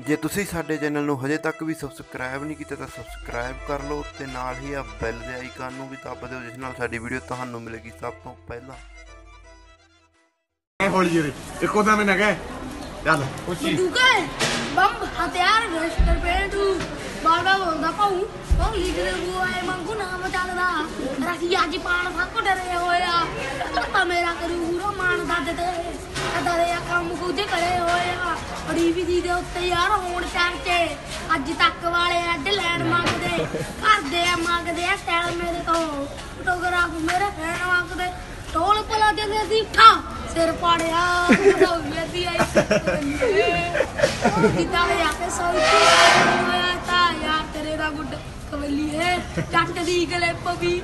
ਜੇ ਤੁਸੀਂ ਸਾਡੇ ਚੈਨਲ ਨੂੰ ਹਜੇ ਤੱਕ ਵੀ ਸਬਸਕ੍ਰਾਈਬ ਨਹੀਂ ਕੀਤਾ ਤਾਂ ਸਬਸਕ੍ਰਾਈਬ ਕਰ ਲਓ ਤੇ ਨਾਲ ਹੀ ਆ ਬੈਲ ਦੇ ਆਈਕਨ ਨੂੰ ਵੀ ਦੱਬ ਦਿਓ ਜਿਸ ਨਾਲ ਸਾਡੀ ਵੀਡੀਓ ਤੁਹਾਨੂੰ ਮਿਲੇਗੀ ਸਭ ਤੋਂ ਪਹਿਲਾਂ। ਐ ਹੌਲੀ ਜਿਹੀ ਇੱਕੋ ਦਮ ਨਾ ਗਏ ਚੱਲ। ਉੱਚੀ ਤੂੰ ਕਹੇ ਬੰਬ ਹਥਿਆਰ ਰਸਟਰ ਪੇਂਟੂ ਬਾਬਾ ਬੋਲਦਾ ਪਾਉ। ਉਹ ਲੀਡਰ ਬੁਆਏ ਮੰਗੂ ਨਾਮ ਚੱਲਦਾ। ਰਸੀ ਅੱਜ ਪਾਣ ਫੱਕ ਡਰੇ ਹੋਇਆ ਤਾਂ ਮੇਰਾ ਕਰੂ ਮਾਨ ਦੱਦ ਤੇ। ਅਦਾਰੇ ਆ ਕੰਮ ਕੁਝ ਕਰੇ ਹੋਇਆ ਬੜੀ ਦੇ ਉੱਤੇ ਯਾਰ ਹੋਣ ਚਰਚੇ ਅੱਜ ਤੱਕ ਵਾਲੇ ਐਡ ਲੈਣ ਮੰਗਦੇ ਕਰਦੇ ਆ ਮੰਗਦੇ ਆ ਸਟਾਈਲ ਮੇਰੇ ਤੋਂ। ਫੋਟੋਗ੍ਰਾਫ ਮੇਰੇ ਫੈਨ ਮੰਗਦੇ। ਟੋਲ ਪਲਾ ਦੇ ਦੀ ਠਾ, ਸਿਰ ਪਾੜਿਆ ਸੀ ਆਈ। ਕਿਦਾਂ ਲਿਆ ਕੇ ਸੌਤੀ ਹੋਇਆ ਤਾਂ ਯਾਰ ਤੇਰੇ ਦਾ ਗੁੱਡ ਕਵਲੀ ਹੈ ਜੱਟ ਦੀ ਗਲੇ ਪਵੀ